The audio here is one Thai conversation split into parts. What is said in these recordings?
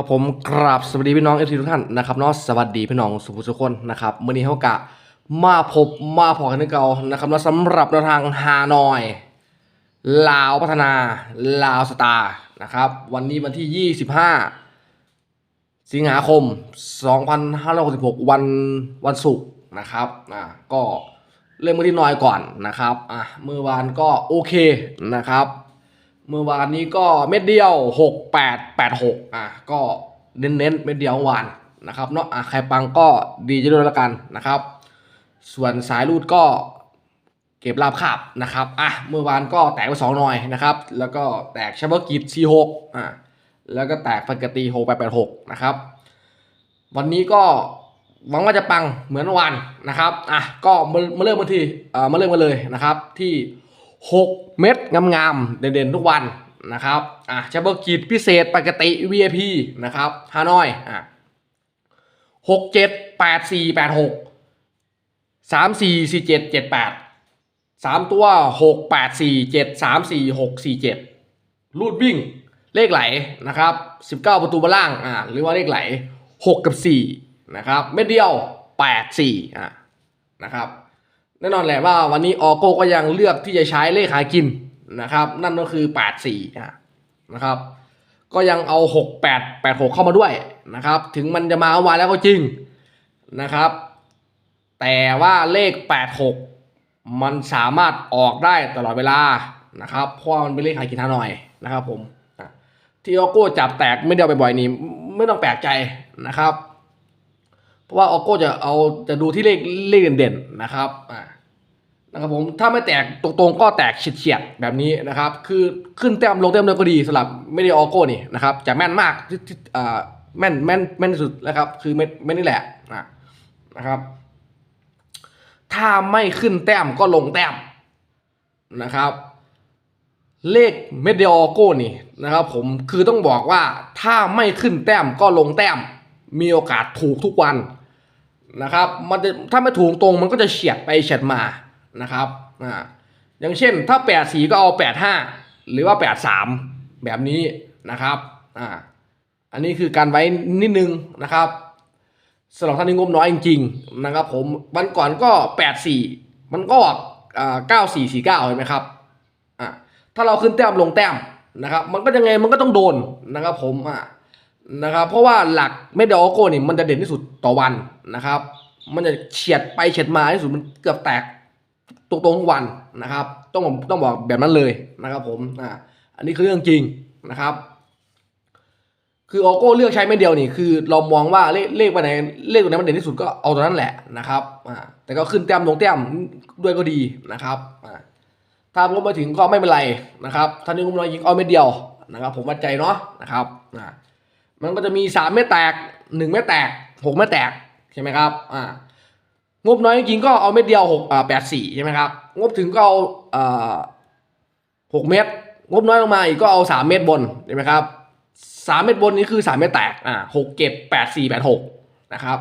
ครับผมกราบสวัสดีพี่น้องเอฟซีทุกท่านนะครับเนาะสวัสดีพี่น้องสุภุสุคนนะครับมื่อนี้เขากะมาพบมาพอกันเก่านะครับแล้วสำหรับแนวทางฮานอย ลาวพัฒนา ลาวสตาร์นะครับวันนี้วันที่ 25 สิงหาคม 2566 วันวันศุกร์นะครับอ่าก็เริ่มกันที่นอยก่อนนะครับอะเมื่อวานก็โอเคนะครับ เมื่อวานนี้ก็เม็ดเดียว 6 8 8 6 อะก็เน้นๆเม็ดเดียววานนะครับเนาะอะใครปังก็ดีจะด้วยล้วกันนะครับ ส่วนสายรูดก็เก็บลาบคาบนะครับอะเมื่อวานก็แตกไปสองหน่อยนะครับ แล้วก็แตกเฉพาะกิจ C6 อะแล้วก็แตกปกติ6 8 8 6นะครับ วันนี้ก็หวังว่าจะปังเหมือนเมื่อวานนะครับอะก็มาเริ่มกันที่อ่อมาเริ่มกันเลยนะครับที่ 6 เม็ดงามๆ เด่นๆ ทุกวันนะครับอะเฉพาะกิจพิเศษปกติ VIP นะครับฮานอยอะหกเจ็ดแปดสี่แปดหกสามสี่สี่เจ็ดเจ็ดแปดสามตัวหกแปดสี่เจ็ดสามสี่หกสี่เจ็ดรูดวิ่งเลขไหลนะครับสิบเก้าประตูบนล่างอ่าหรือว่าเลขไหลหกกับสี่นะครับเม็ดเดียวแปดสี่อ่านะครับ แน่นอนแหละว่าวันนี้ออโก้ก็ยังเลือกที่จะใช้เลขหากินนะครับ นั่นก็คือแปดสี่นะครับ ก็ยังเอาหกแปดแปดหกเข้ามาด้วยนะครับ ถึงมันจะมาเอาวานแล้วก็จริงนะครับ แต่ว่าเลข 86 มันสามารถออกได้ตลอดเวลานะครับเพราะมันเป็นเลขหากินฮานอยนะครับผมที่ออโก้จับแตกไม่เดียวบ่อยๆนี่ไม่ต้องแปลกใจนะครับ เพราะว่าออโก้จะเอาจะดูที่เลขเลขเด่นๆนะครับอ่านะครับผมถ้าไม่แตกตรงๆก็แตกเฉียดๆแบบนี้นะครับ คือขึ้นแต้มลงแต้มเลยก็ดีสำหรับไม่ได้ออโก้นี่นะครับจะแม่นมากที่อ่าแม่นแม่นแม่นสุดนะครับคือเม็ดเม็ดนี่แหละอะนะครับ ถ้าไม่ขึ้นแต้มก็ลงแต้มนะครับ เลขเมดเดอโก้นี่นะครับ ผมคือต้องบอกว่าถ้าไม่ขึ้นแต้มก็ลงแต้ม มีโอกาสถูกทุกวัน นะครับมันจะถ้าไม่ถูกตรงมันก็จะเฉียดไปเฉียดมานะครับอ่าอย่างเช่นถ้าแปดสีก็เอาแปดห้าหรือว่าแปดสามแบบนี้นะครับอ่าอันนี้คือการไว้นิดนึงนะครับสำหรับท่านที่งบน้อยจริงๆนะครับผมวันก่อนก็แปดสี่มันก็เก้าสี่สี่เก้าเห็นไหมครับอ่าถ้าเราขึ้นแต้มลงแต้มนะครับ มันก็ยังไงมันก็ต้องโดนนะครับผมอ่านะครับเพราะว่าหลักเมดเดลโกนี่มันจะเด่นที่สุดต่อวัน นะครับ มันจะเฉียดไปเฉียดมาที่สุดมันเกือบแตกตรงๆทุกวันนะครับ ต้องผมต้องบอกแบบนั้นเลยนะครับ ผมอ่าอันนี้คือเรื่องจริงนะครับ คือโอโก้เลือกใช้เม็ดเดียวนี่คือ เรามองว่าเลขเลขไปไหนเลขตัวไหนมันเด่นที่สุดก็เอาตัวนั้นแหละนะครับอ่าแต่ก็ขึ้นแต้มลงแต้มด้วยก็ดีนะครับอ่าถ้างบมาถึงก็ไม่เป็นไรนะครับถ้านึกงบน้อยยิงเอาเม็ดเดียวนะครับ ผมวัดใจเนาะนะครับอ่ามันก็จะมีสามเม็ดแตกหนึ่งเม็ดแตกหกเม็ดแตก ช่ไหมครับอ่างบน้อยจริงก็เอาเม็ดเดียวหกอ่าแปดสี่ใช่ไหมครับงบถึงก็เอาอ่าหกเม็ดงบน้อยลงมาอีกก็เอาสามเม็ดบนใช่ไหมครับสามเม็ดบนนี้คือสามเม็ดแตกอ่าหกเก็บแปดสี่แปดหกนะครับ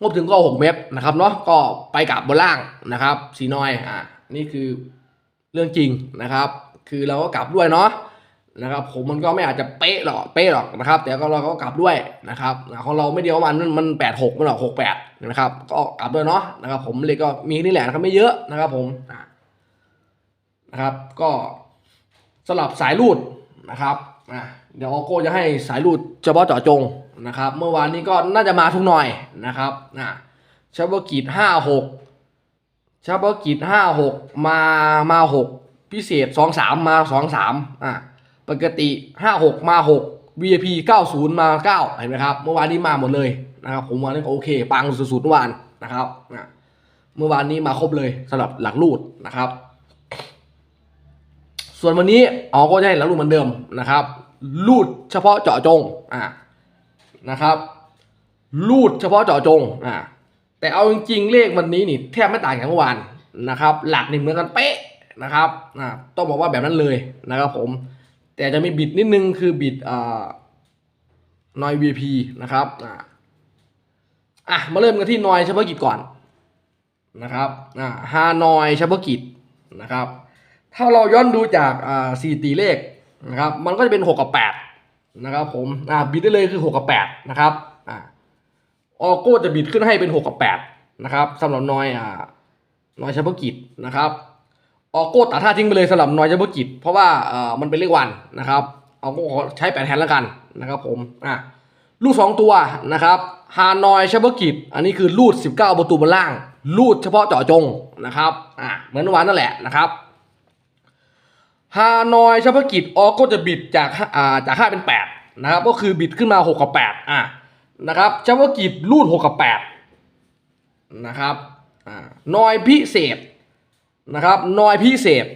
งบถึงก็หกเม็ดนะครับเนาะก็ไปกับบนล่างนะครับสีน้อยอ่านี่คือเรื่องจริงนะครับ คือเราก็กลับด้วยเนาะ นะครับผมมันก็ไม่อาจจะเป๊ะหรอกเป๊ะหรอกนะครับ แต่ก็เราก็กลับด้วยนะครับของเราไม่เดียวมันมันแปดหกมันหรอกหกแปดนะครับ ก็กลับด้วยเนาะนะครับ ผมเลยก็มีนี่แหละนะครับไม่เยอะนะครับผมนะครับ ก็สลับสายรูดนะครับอ่าเดี๋ยวโก้จะให้สายรูดเฉพาะเจาะจงนะครับ เมื่อวานนี้ก็น่าจะมาทุกหน่อยนะครับอ่าเฉพาะกิจห้าหกเฉพาะกิจห้าหกมามาหกพิเศษสองสามมาสองสามอ่า ปกติ 56 มา 6 VIP 90 มา 9 เห็นไหมครับ เมื่อวานนี้มาหมดเลยนะครับ ผมวันนี้ก็โอเค ปังสุดๆเมื่อวานนะครับนะเมื่อวานนี้มาครบเลยสำหรับหลักรูดนะครับ ส่วนวันนี้อ๋อก็จะให้หลักรูดเหมือนเดิมนะครับรูดเฉพาะเจาะจงอ่านะครับรูดเฉพาะเจาะจงอ่าแต่เอาจริงๆเลขวันนี้นี่แทบไม่ต่างจากเมื่อวานนะครับ หลักนี่เหมือนกันเป๊ะนะครับอ่าต้องบอกว่าแบบนั้นเลยนะครับผม แต่จะมีบิดนิดนึงคือบิดอ่านอย VP นะครับอ่าอะมาเริ่มกันที่นอยเฉพาะกิจก่อนนะครับอ่าฮานอยเฉพาะกิจนะครับ ถ้าเราย้อนดูจากอ่าสี่ตีเลขนะครับ มันก็จะเป็นหกกับแปดนะครับผมอ่าบิดได้เลยคือหกกับแปดนะครับอ่าออโก้จะบิดขึ้นให้เป็นหกกับแปดนะครับสำหรับนอยอ่านอยเฉพาะกิจนะครับ ออโก้ตัดท่าทิ้งไปเลยสำหรับนอยเฉพากิจเพราะว่าเอ่อมันเป็นเลขวันนะครับ เอาก็ขอใช้แปดแทนแล้วกันนะครับผมอ่าลูดสองตัวนะครับฮานอยเฉพาะกิจอันนี้คือลูดสิบเก้าประตูบนล่าง ลูดเฉพาะเจาะจงนะครับอ่าเหมือนวานนั่นแหละนะครับฮานอยเฉพาะกิจออกก็จะบิดจากห้าอ่าจากห้าเป็นแปดนะครับก็คือบิดขึ้นมาหกกับแปดอะนะครับเฉพาะกิจรูดหกกับแปดนะครับอ่านอยพิเศษ นะครับนอยพิเศษ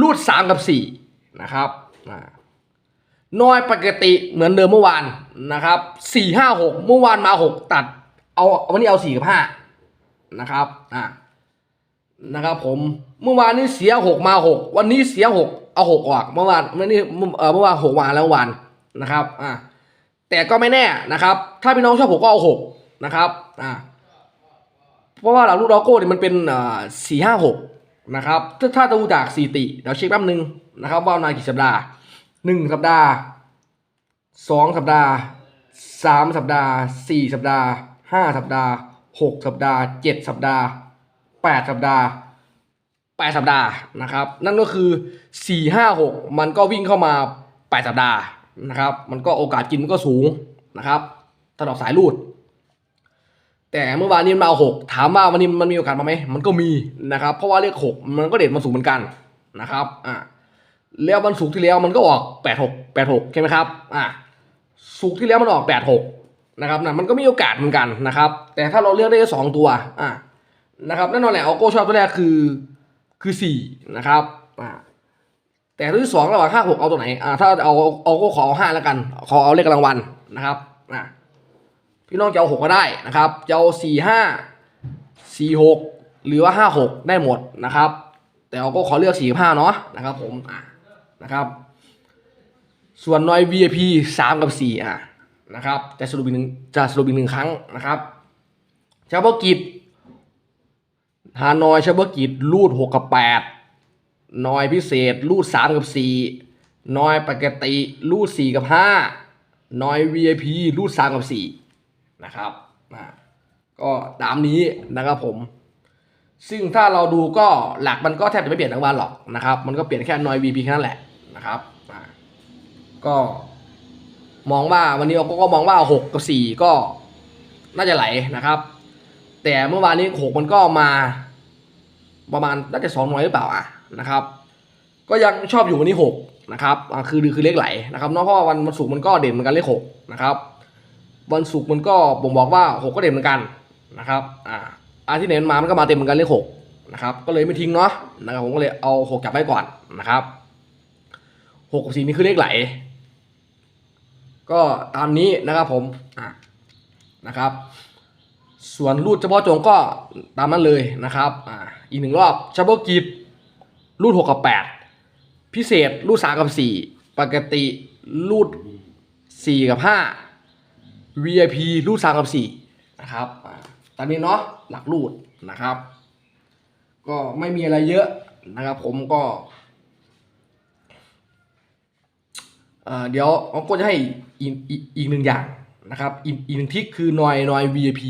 รูดสามกับสี่นะครับนอยปกติเหมือนเดิมเมื่อวานนะครับสี่ห้าหกเมื่อวานมาหกตัด เอาวันนี้เอาสี่กับห้านะครับอ่านะครับผมเมื่อวานนี้เสียหกมาหกวันนี้เสียหกเอาหกออกเมื่อวานเมื่อนี้เอ่อเมื่อวานหกมาแล้ววันนะครับอ่าแต่ก็ไม่แน่นะครับ ถ้าพี่น้องชอบหกก็เอาหกนะครับอ่าเพราะว่าหลังลูกดอกโก้เนี่ยมันเป็นสี่ห้าหก นะครับถ้าดูจากสถิติเดี๋ยวเช็คแป๊บนึงนะครับ ว่ามานกี่สัปดาห์หนึ่งสัปดาห์สองสัปดาห์สามสัปดาห์สี่สัปดาห์ห้าสัปดาห์หกสัปดาห์เจ็ดสัปดาห์แปดสัปดาห์แปดสัปดาห์นะครับ นั่นก็คือสี่ห้าหกมันก็วิ่งเข้ามาแปดสัปดาห์นะครับ มันก็โอกาสกินมันก็สูงนะครับสำหรับสายรูด แต่เมื่อวานนี้มันมาหกถามว่าวันนี้มันมีโอกาสมาไหมมันก็มีนะครับ เพราะว่าเลขหกมันก็เด่นมาสูงเหมือนกันนะครับอ่าแล้ววันศุกร์ที่แล้วมันก็ออกแปดหกแปดหกใช่ไหมครับอ่าศุกร์ที่แล้วมันออกแปดหกนะครับนะมันก็มีโอกาสเหมือนกันนะครับ แต่ถ้าเราเลือกได้แค่สองตัวอ่านะครับแน่นอนแหละออโก้ชอบตัวแรกคือคือสี่นะครับอ่าแต่ตัวที่สองระหว่างห้าหกเอาตัวไหนอ่าถ้าเอาออโก้ขอห้าแล้วกัน ขอเอาเลขรางวัลนะครับอ่า พี่น้องจะเอาหกก็ได้นะครับจะเอาสี่ห้าสี่หกหรือว่าห้าหกได้หมดนะครับ แต่ออโก้ขอเลือกสี่ห้าเนาะนะครับผมอ่านะครับ ส่วนนอย VIP สามกับสี่อะนะครับจะสรุปอีกหนึ่งจะสรุปอีกหนึ่งครั้งนะครับเฉพาะกิจฮานอยเฉพาะกิจรูดหกกับแปดนอยพิเศษ รูดสามกับสี่นอยปกติ รูดสี่กับห้านอย VIP รูดสามกับสี่ นะครับอ่าก็ตามนี้นะครับผม ซึ่งถ้าเราดูก็หลักมันก็แทบจะไม่เปลี่ยนทั้งวันหรอกนะครับ มันก็เปลี่ยนแค่นอย VIP แค่นั้นแหละนะครับอ่าก็มองว่าวันนี้เราก็มองว่าหกกับสี่ก็น่าจะไหลนะครับ แต่เมื่อวานนี้หกมันก็มา ประมาณน่าจะสองน้อยหรือเปล่าอะนะครับ ก็ยังชอบอยู่วันนี้หกนะครับอ่าคือคือเลขไหลนะครับเนอกเพราะว่าวันวันศุกร์มันก็เด่นเหมือนกันเลขหกนะครับ วันศุกร์มันก็บ่งบอกว่าหกก็เด่นเหมือนกันนะครับอ่าอาที่ไหนมันมามันก็มาเต็มเหมือนกันเลขหกนะครับก็เลยไม่ทิ้งเนาะนะครับผมก็เลยเอาหกจับไว้ก่อนนะครับหกกับสี่นี่คือเลขไหล ก็ตามนี้นะครับผมอ่านะครับ ส่วนรูดเฉพาะจงก็ตามนั้นเลยนะครับอ่าอีกหนึ่งรอบเฉพาะกิจรูดหกกับแปดพิเศษรูดสามกับสี่ปกติรูดสี่กับห้า VIP รูดสามกับสี่นะครับตามนี้เนาะหลักรูดนะครับ ก็ไม่มีอะไรเยอะนะครับ ผมก็เเดี๋ยวอองก็จะให้อีกอีกอีกหนึ่งอย่างนะครับอีกอีกหนึ่งทิกคือนอยนอย VIP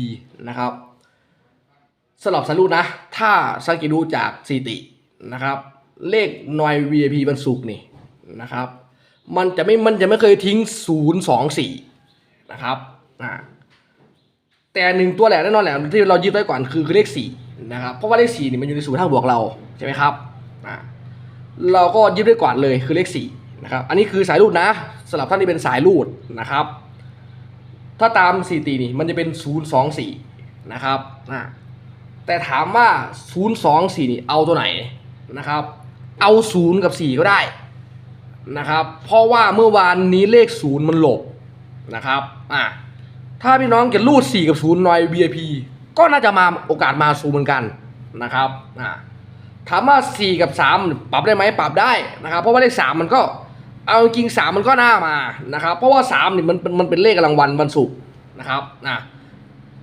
นะครับสำหรับสรุปนะ ถ้าสังเกตดูจากสตินะครับ เลขนอย VIP บรรสุกนี่นะครับ มันจะไม่มันจะไม่เคยทิ้ง 0 2 4 นะครับ อ่าแต่หนึ่งตัวแหละแน่นอนแหละที่เรายึดไว้ก่อนคือคือเลข4นะครับเพราะว่าเลข4นี่มันอยู่ในศูนย์ทางบวกเราใช่ไหมครับอ่าเราก็ยึดไว้ก่อนเลยคือเลข4นะครับอันนี้คือสายรูดนะสำหรับท่านที่เป็นสายรูดนะครับ ถ้าตามสถิตินี่มันจะเป็น 0 2 4 นะครับอ่าแต่ถามว่า 0 2 4 นี่เอาตัวไหนนะครับ เอา 0 กับ 4 ก็ได้นะครับ เพราะว่าเมื่อวานนี้เลข 0 มันหลบนะครับอ่า ถ้าพี่น้องจะรูด4กับ0หน่อย VIP ก็น่าจะมาโอกาสมาสูเหมือนกันนะครับถามว่า 4 กับ 3 ปรับได้ไหมปรับได้นะครับ เพราะว่าเลข 3 มันก็เอาจริงๆสามมันก็น่ามานะครับ เพราะว่าสามนี่มันมันมันเป็นเลขรางวัลวันศุกร์นะครับนะ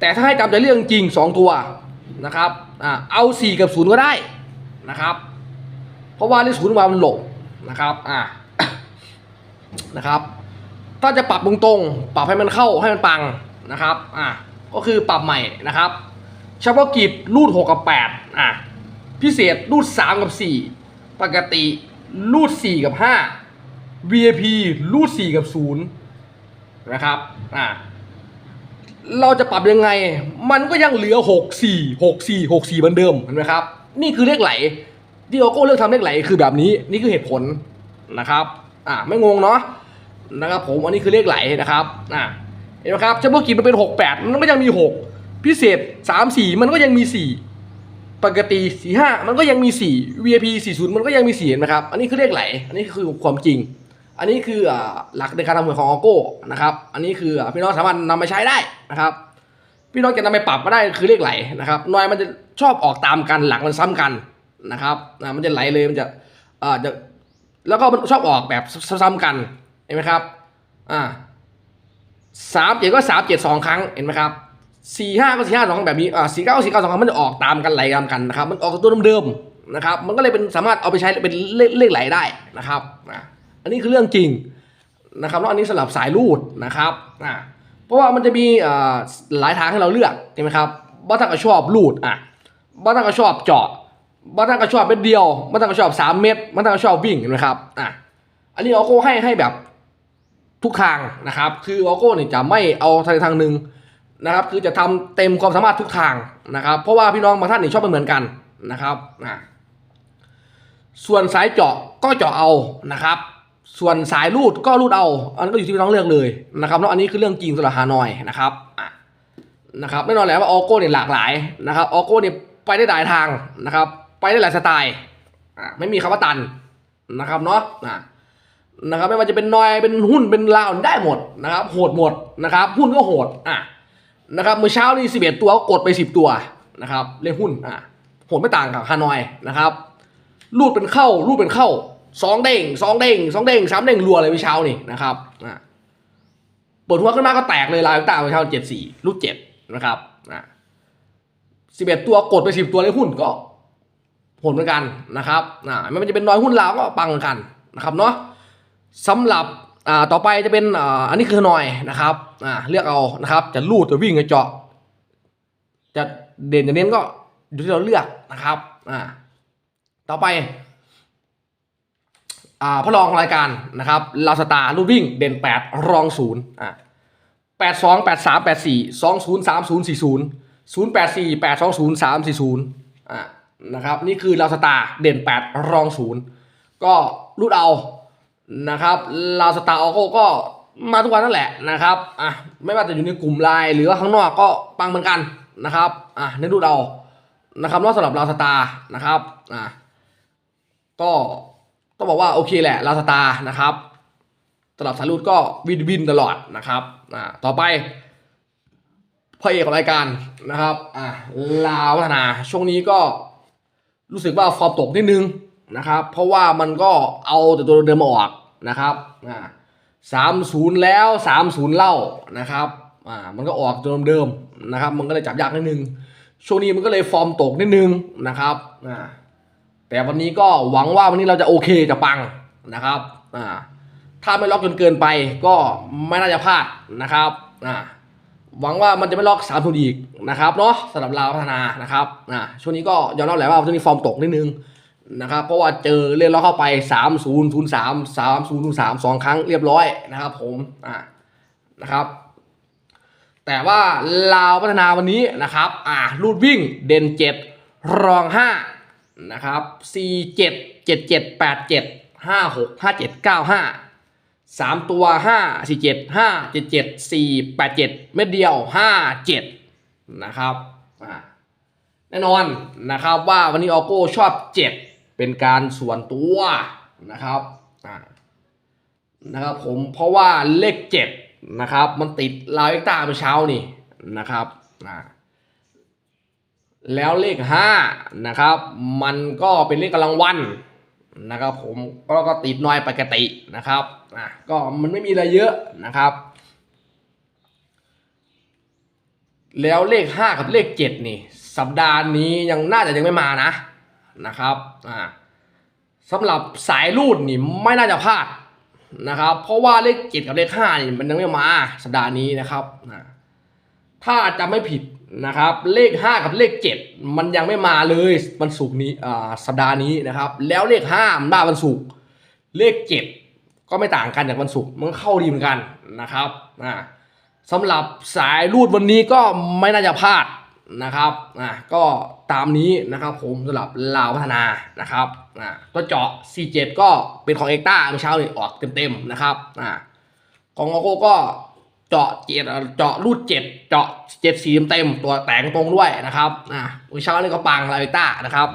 แต่ถ้าให้จำใจเรื่องจริงสองตัวนะครับอ่าเอาสี่กับศูนย์ก็ได้นะครับ เพราะว่าเลขศูนย์มามันหลบนะครับอ่านะครับ ถ้าจะปรับตรงๆปรับให้มันเข้าให้มันปัง นะครับอะก็คือปรับใหม่นะครับเฉพาะกิจรูด 6 กับ8อะพิเศษรูด 3 กับ 4 ปกติรูด 4 กับ 5 VIP รูด 4 กับ 0 นะครับอะเราจะปรับยังไง มันก็ยังเหลือ 6 4 6 4 6 4เหมือนเดิมเห็นไหมครับ นี่คือเลขไหลที่โอโก้เลือกทำเลขไหลคือแบบนี้นี่คือเหตุผลนะครับอะไม่งงเนาะนะครับผมอันนี้คือเลขไหลนะครับอะ เห็นไหมครับเฉพาะกิจมันเป็น 6 8 มันก็ยังมี 6 พิเศษ 3 4 มันก็ยังมี 4 ปกติ 4 5 มันก็ยังมี 4 VIP 40 มันก็ยังมี4เห็นไหมครับ อันนี้คือเลขไหล อันนี้คือความจริง อันนี้คืออหลักในการทำงานของออโก้นะครับ อันนี้คือพี่น้องสามารถนำไปใช้ได้นะครับพี่น้องจะนำไปปรับก็ได้คือเลขไหลนะครับหน่วยมันจะชอบออกตามกันหลังมันซ้ำกันนะครับอ่ามันจะไหลเลยมันจะอ่าจะแล้วก็มันชอบออกแบบซ้ำๆกันเห็นไหมครับอ่า สามเจ็ดก็สามเจ็ดสองครั้งเห็นไหมครับสี่ห้าก็สี่ห้าสองครั้งแบบนี้อ่าสี่เก้าก็สี่เก้าสองครั้งมันจะออกตามกันไหลตามกันนะครับ มันออกตัวเดิมๆนะครับ มันก็เลยเป็นสามารถเอาไปใช้เป็นเลขเลขไหลได้นะครับอ่าอันนี้คือเรื่องจริงนะครับแล้วอันนี้สำหรับสายรูดนะครับอ่าเพราะว่ามันจะมีอ่อหลายทางให้เราเลือกใช่ไหมครับบางท่านก็ชอบลูดอะบางท่านก็ชอบเจาะบางท่านก็ชอบเม็ดเดียวบางท่านก็ชอบสามเม็ดบางท่านก็ชอบวิ่งเห็นไหมครับอะอันนี้ออโก้ให้ให้แบบ ทุกทางนะครับ คือออโก้เนี่ยจะไม่เอาทางทางหนึ่งนะครับ คือจะทำเต็มความสามารถทุกทางนะครับ เพราะว่าพี่น้องบางท่านนี่ชอบไม่เหมือนกันนะครับอะส่วนสายเจาะก็เจาะเอานะครับ ส่วนสายรูดก็รูดเอา อันนั้นก็อยู่ที่พี่น้องเลือกเลยนะครับแล้วอันนี้คือเรื่องจริงสำหรับฮานอยนะครับอะนะครับแน่นอนแหละว่าออโก้เนี่ยหลากหลายนะครับออโก้เนี่ยไปได้หลายทางนะครับ ไปได้หลายสไตล์อะไม่มีคำว่าตันนะครับเนาะอะ นะครับไม่ว่าจะเป็นนอยเป็นหุ้นเป็นลาวได้หมดนะครับโหดหมดนะครับหุ้นก็โหดอะนะครับเมื่อเช้านี่สิบเอ็ดตัวก็กดไปสิบตัวนะครับเล่นหุ้นอะโหดไม่ต่างกับฮานอยนะครับรูดเป็นเข้ารูดเป็นเข้าสองเด้งสองเด้งสองเด้งสามเด้งรัวเลยเมื่อเช้านี่นะครับอะเปิดหัวขึ้นมาก็แตกเลยลายต่างเมื่อเช้าเจ็ดสี่รูดเจ็ดนะครับอะสิบเอ็ดตัวกดไปสิบตัวเลยหุ้นก็ผลเหมือนกันนะครับอ่าไม่ว่าจะเป็นนอยหุ้นลาวก็ปังเหมือนกันนะครับเนาะ สำหรับอ่าต่อไปจะเป็นอ่าอันนี้คือหน่อยนะครับอ่าเลือกเอานะครับ จะลูดจะวิ่งจะเจาะ จะเด่นจะเน้นก็อยู่ที่เราเลือกนะครับอ่าต่อไปอ่าพระรองรายการนะครับลาสตาลูดวิ่งเด่น 8 รองศูนย์อ่าแปดสองแปดสามแปดสี่สองศูนย์สามศูนย์สี่ศูนย์ศูนย์แปดสี่แปดสองศูนย์สามสี่ศูนย์อ่านะครับ นี่คือลาสตาเด่น8รองศูนย์ก็รูดเอา นะครับลาสตาออโก้ก็มาทุกวันนั่นแหละนะครับอะไม่ว่าจะอยู่ในกลุ่มไลน์หรือว่าข้างนอกก็ปังเหมือนกันนะครับอะในรูดเอานะครับนอกสำหรับลาสตานะครับอะก็ต้องบอกว่าโอเคแหละลาสตานะครับสำหรับสารูดก็วินวินตลอดนะครับอ่าต่อไปพระเอกของรายการนะครับอ่าลาวพัฒนาช่วงนี้ก็รู้สึกว่าฟอร์มตกนิดนึงนะครับ เพราะว่ามันก็เอาแต่ตัวเดิมมาออก นะครับอ่าสามศูนย์แล้วสามศูนย์เล่านะครับอ่ามันก็ออกตัวเดิมๆนะครับ มันก็เลยจับยากนิดนึงช่วงนี้มันก็เลยฟอร์มตกนิดนึงนะครับอ่าแต่วันนี้ก็หวังว่าวันนี้เราจะโอเคจะปังนะครับอ่าถ้าไม่ล็อกจนเกินไปก็ไม่น่าจะพลาดนะครับอ่าหวังว่ามันจะไม่ล็อกสามทุนย์อีกนะครับเนาะสำหรับเราวพัฒนานะครับอ่าช่วงนี้ก็ยอมรับแหละว่าช่วงนี้ฟอร์มตกนิดนึง นะครับเพราะว่าเจอเล่นล็อกเข้าไปสามศูนย์ศูนย์สามสามศูนย์ศูนย์สามสองครั้งเรียบร้อยนะครับผมอ่านะครับ แต่ว่าลาวพัฒนาวันนี้นะครับอ่ารูดวิ่งเด่นเจ็ดรองห้านะครับสี่เจ็ดเจ็ดเจ็ดแปดเจ็ดห้าหกห้าเจ็ดเก้าห้าสามตัวห้าสี่เจ็ดห้าเจ็ดเจ็ดสี่แปดเจ็ดเม็ดเดียวห้าเจ็ดนะครับอ่าแน่นอนนะครับว่าวันนี้ออโก้ชอบเจ็ด เป็นการส่วนตัวนะครับนะครับผมเพราะว่าเลขเจ็ดนะครับ มันติดลาวเอ็กตาเมื่อเช้านี่นะครับอ่าแล้วเลขห้านะครับ มันก็เป็นเลขกำลังวันนะครับ ผมก็ก็ติดน้อยปกตินะครับอะก็มันไม่มีอะไรเยอะนะครับ แล้วเลขห้ากับเลขเจ็ดนี่ สัปดาห์นี้ยังน่าจะยังไม่มานะ นะครับอ่าสำหรับสายรูดนี่ไม่น่าจะพลาดนะครับ เพราะว่าเลขเจ็ดกับเลขห้านี่มันยังไม่มาสัปดาห์นี้นะครับนะถ้าจำไม่ผิดนะครับ เลขห้ากับเลขเจ็ดมันยังไม่มาเลยวันศุกร์นี้อ่าสัปดาห์นี้นะครับ แล้วเลขห้ามันมาวันศุกร์เลขเจ็ดก็ไม่ต่างกันจากวันศุกร์มันเข้าดีเหมือนกันนะครับอ่าสำหรับสายรูดวันนี้ก็ไม่น่าจะพลาด นะครับอ่าก็ตามนี้นะครับผมสำหรับลาวพัฒนานะครับอ่าตัวเจาะ C7 ก็เป็นของเอกต้าเมื่อเช้านี่ออกเต็มๆนะครับอ่าของโอโก้ก็เจาะเจ็ดเจาะรูดเจ็ดเจาะเจ็ดสีเต็มๆตัวแต่งตรงด้วยนะครับอ่าวิชานี่ก็ปังลาวิต้านะครับ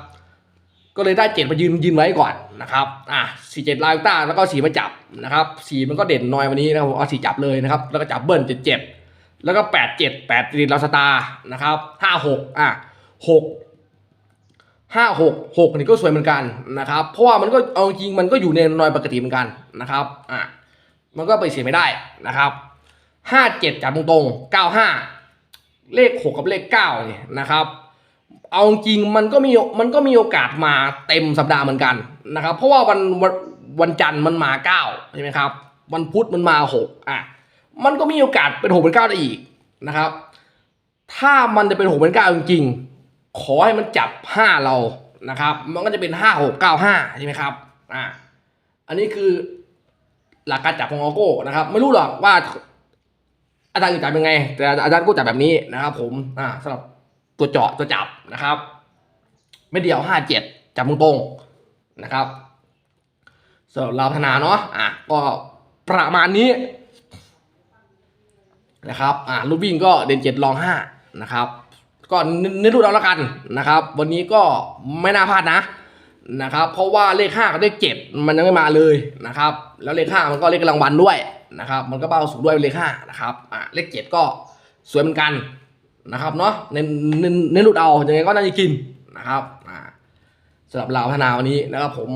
ก็เลยได้เจ็ดมายืนยืนไว้ก่อนนะครับอ่าสี่เจ็ดลาวต้าแล้วก็สีมาจับนะครับสีมันก็เด่นน้อยวันนี้นะครับผมเอาสีจับเลยนะครับ แล้วก็จับเบิ้ลเจ็ดเจ็ด แล้วก็แปดเจ็ดแปดติดลาสตาร์นะครับห้าหกอะหกห้าหกหกนี่ก็สวยเหมือนกันนะครับ เพราะว่ามันก็เอาจริงมันก็อยู่ในนอยปกติเหมือนกันนะครับอะมันก็ไปเสียไม่ได้นะครับห้าเจ็ดจับตรงๆเก้าห้าเลขหกกับเลขเก้าเนี่ยนะครับเอาจริงมันก็มีมันก็มีโอกาสมาเต็มสัปดาห์เหมือนกันนะครับ เพราะว่าวันวันวันจันทร์มันมาเก้าใช่ไหมครับ วันพุธมันมาหกอะ มันก็มีโอกาสเป็นหกเป็นเก้าได้อีกนะครับ ถ้ามันจะเป็นหกเป็นเก้าจริงๆ ขอให้มันจับห้าเรานะครับ มันก็จะเป็นห้าหกเก้าห้าใช่ไหมครับอ่าอันนี้คือหลักการจับของออโก้นะครับ ไม่รู้หรอกว่าอาจารย์จับยังไง แต่อาจารย์ก็จับแบบนี้นะครับ ผมอ่าสำหรับตัวเจาะตัวจับนะครับ ไม่เดียวห้าเจ็ดจับตรงๆนะครับสำหรับเราพัฒนาเนาะอะก็ประมาณนี้ นะครับอ่าลูกวิ่งก็เด่นเจ็ดรองห้านะครับก็เน้นรูดเอาละกันนะครับ วันนี้ก็ไม่น่าพลาดนะนะครับ เพราะว่าเลข5กับเลข7มันยังไม่มาเลยนะครับ แล้วเลข5มันก็เลขรางวัลด้วยนะครับ มันก็เป้าสูงด้วยเลข5นะครับอะเลข7ก็สวยเหมือนกันนะครับเนาะในในในรุดเอายังไงก็น่าจะกินนะครับอ่าสำหรับเราวพัฒนาวันนี้นะครับผม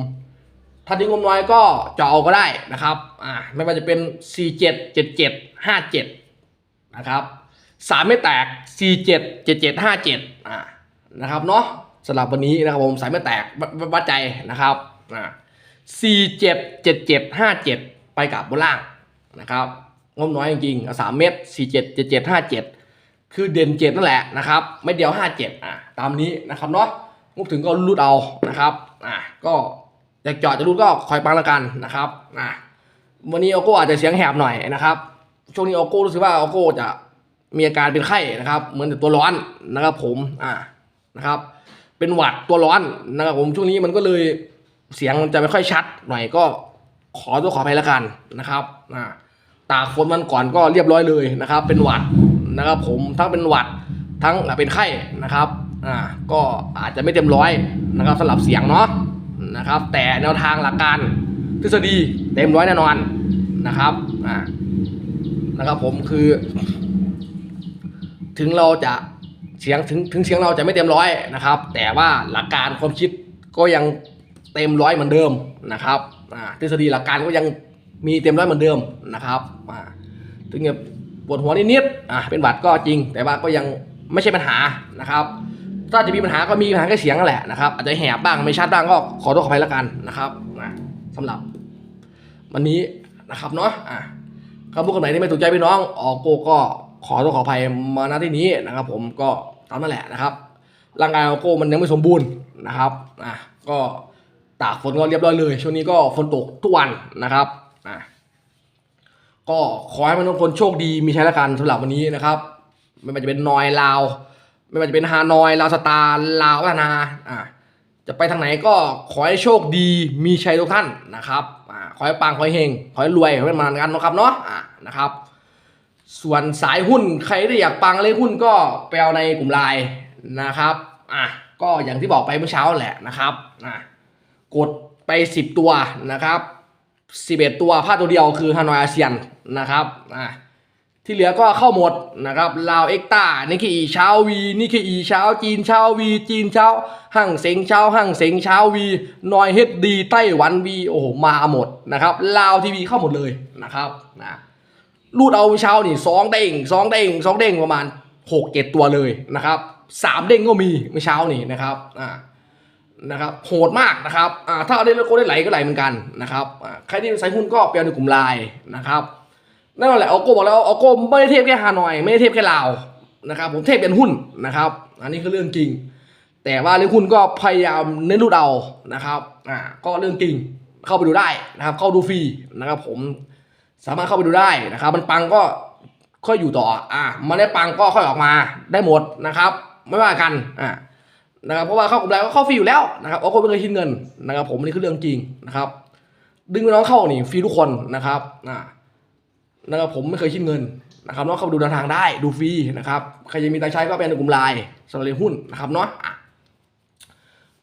ถ้าดิ้งงมน้อยก็จะเอาก็ได้นะครับอ่าไม่ว่าจะเป็น 4 7 7 7 5 7 นะครับสามไม่แตก4 7 7 7 5 7อ่านะครับเนาะสำหรับวันนี้นะครับผมสายไม่แตกวัดใจนะครับอ่าสี่เจ็ดเจ็ดเจ็ดห้าเจ็ดไปกับบนล่างนะครับงบน้อยจริงๆสามเม็ดสี่เจ็ดเจ็ดเจ็ดห้าเจ็ดคือเด่นเจ็ดนั่นแหละนะครับไม่เดียวห้าเจ็ดอ่าตามนี้นะครับเนาะงบถึงก็รูดเอานะครับอ่าก็อยากเจอดจะรูดก็คอยปังละกันนะครับอ่าวันนี้โอโก้อาจจะเสียงแหบหน่อยนะครับ ช่วงนี้โอโก้รู้สึกว่าโอโก้จะมีอาการเป็นไข้นะครับ เหมือนตัวร้อนนะครับ ผมอ่านะครับ เป็นหวัดตัวร้อนนะครับผมช่วงนี้มันก็เลยเสียงมันจะไม่ค่อยชัด หน่อยก็ขอตัวขออภัยละกันนะครับอ่าตากฝนมันก่อนก็เรียบร้อยเลยนะครับ เป็นหวัดนะครับ ผมทั้งเป็นหวัดทั้งเป็นไข้นะครับอ่าก็อาจจะไม่เต็มร้อยนะครับสำหรับเสียงเนาะนะครับ แต่แนวทางหลักการทฤษฎีเต็มร้อยแน่นอนนะครับอ่า นะครับ ผมคือ ถึงเราจะเสียงถึงถึงเสียงเราจะไม่เต็มร้อยนะครับ แต่ว่าหลักการความคิดก็ยังเต็มร้อยเหมือนเดิมนะครับอ่าทฤษฎีหลักการก็ยังมีเต็มร้อยเหมือนเดิมนะครับอ่าถึงจะปวดหัวนิดๆอ่าเป็นหวัดก็จริง แต่ว่าก็ยังไม่ใช่ปัญหานะครับ ถ้าจะมีปัญหาก็มีปัญหาแค่เสียงนั่นแหละนะครับอาจจะแหบบ้างไม่ชัดบ้างก็ขอโทษขออภัยแล้วกันนะครับนะสำหรับวันนี้นะครับเนาะอะ คำพูดคำไหนที่ไม่ถูกใจพี่น้อง ออกโกก็ขอโทษขออภัยมาณที่นี้นะครับ ผมก็ตามนั่นแหละนะครับ ร่างกายออกโกมันยังไม่สมบูรณ์นะครับอะก็ตากฝนก็เรียบร้อยเลย ช่วงนี้ก็ฝนตกทุกวันนะครับอะก็ขอให้มันทุกคนโชคดีมีใชัยละกันสำหรับวันนี้นะครับ ไม่ว่าจะเป็นนอยลาว ไม่ว่าจะเป็นฮานอยลาวสตาร์ลาวพัฒนาอะจะไปทางไหนก็ขอให้โชคดีมีชัยทุกท่านนะครับอ่า ขอให้ปังขอให้เฮงขอให้รวยขอให้มานกันนะครับเนาะนะครับ ส่วนสายหุ้นใครที่อยากปังเลขหุ้นก็ไปเอาในกลุ่มไลน์นะครับอะก็อย่างที่บอกไปเมื่อเช้าแหละนะครับอะกดไป 10 ตัวนะครับ 11 ตัวพลาดตัวเดียวคือฮานอยอาเซียนนะครับอะ ที่เหลือก็เข้าหมดนะครับลาวเอ็กตานิเคอีเช้าวีนิเคอีเช้าจีนเช้าวีจีนเช้าหั่งเซ็งเช้าหั่งเซ็งเช้าวีนอยเฮดดีไต้หวันวีโอ้โหมาหมดนะครับลาวทีวีเข้าหมดเลยนะครับนะรูดเอาเช้านี่สองเด้งสองเด้งสองเด้งประมาณหกเจ็ดตัวเลยนะครับสามเด้งก็มีเมื่อเช้านี่นะครับอ่านะครับโหดมากนะครับอ่าถ้าเอาได้โลโก้ได้ไหลก็ไหลเหมือนกันนะครับอ่าใครที่เป็นสายหุ้นก็ไปเอาในกลุ่มไลน์นะครับ นั่นแหละออโก้บอกแล้วออโก้ไม่ได้เทพแค่ฮานอย ไม่ได้เทพแค่ลาวนะครับผมเทพเป็นหุ้นนะครับ อันนี้คือเรื่องจริง แต่ว่าเรื่องหุ้นก็พยายามเน้นรูดเอานะครับอ่าก็เรื่องจริงเข้าไปดูได้นะครับ เข้าดูฟรีนะครับผมสามารถเข้าไปดูได้นะครับ มันปังก็ค่อยอยู่ต่ออ่ามันได้ปังก็ค่อยออกมาได้หมดนะครับ ไม่ว่ากันอ่านะครับเพราะว่าเข้ากลุ่มไลน์ก็เข้าฟรีอยู่แล้วนะครับโอ้โหไม่เคยคิดเงินนะครับ ผมอันนี้คือเรื่องจริงนะครับ ดึงน้องเข้านี่ฟรีทุกคนนะครับอ่า นะครับผมไม่เคยคิดเงินนะครับเน้องเข้าไปดูแนวทางได้ดูฟรีนะครับใครจะมีตังใช้ก็เป็นในกลุ่มไลน์สำหรับเรียนหุ้นนะครับเนาะ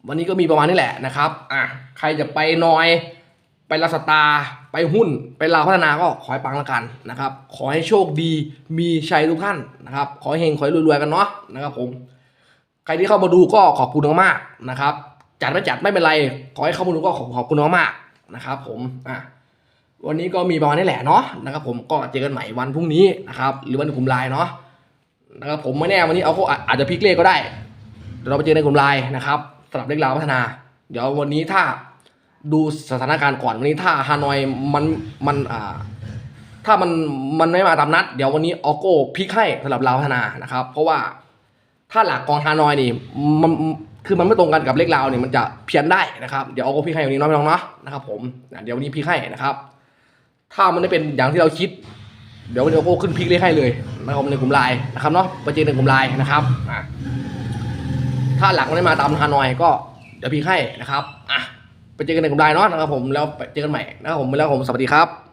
วันนี้ก็มีประมาณนี้แหละนะครับอะใครจะไปนอย ไปลาสตาไปหุ้น ไปลาวพัฒนาก็ขอให้ปังละกันนะครับ ขอให้โชคดีมีชัยทุกท่านนะครับ ขอให้เฮงขอให้รวยๆกันเนาะนะครับผม ใครที่เข้ามาดูก็ขอบคุณมากๆนะครับ จัดไม่จัดไม่เป็นไร ขอให้เข้ามาดูก็ขอขอบคุณมากๆนะครับ ผมอะ วันนี้ก็มีประมาณนี้แหละเนาะนะครับผมก็เจอกันใหม่วันพรุ่งนี้นะครับหรือวันกลุ่มไลน์เนาะนะครับผมไม่แน่วันนี้เอาก็อาจจะพลิกเลขก็ได้เดี๋ยวเราไปเจอในกลุ่มไลน์นะครับสำหรับเลขลาวพัฒนา เดี๋ยววันนี้ถ้าดูสถานการณ์ก่อนวันนี้ถ้าฮานอยมันมันอ่าถ้ามันมันไม่มาตามนัด เดี๋ยววันนี้ออโก้พลิกให้สำหรับลาวพัฒนานะครับ เพราะว่าถ้าหลักกองฮานอยนี่มันคือมันไม่ตรงกันกับเลขลาวเนี่ยมันจะเพี้ยนได้นะครับ เดี๋ยวเอาก็พี่ให้วันนี้น้องพี่น้องเนาะนะครับผมเดี๋ยววันนี้พี่ให้นะครับ ถ้ามันได้เป็นอย่างที่เราคิด เดี๋ยววันนี้เอาก็ขึ้นพลิกเลขให้เลยนะครับในกลุ่มไลน์นะครับเนาะไปเจอในกลุ่มไลน์นะครับอะถ้าหลักมันไม่มาตามฮานอยก็เดี๋ยวพี่ให้นะครับอะไปเจอกันในกลุ่มไลน์เนาะนะครับผมแล้วไปเจอกันใหม่นะครับผมแล้วผมสวัสดีครับ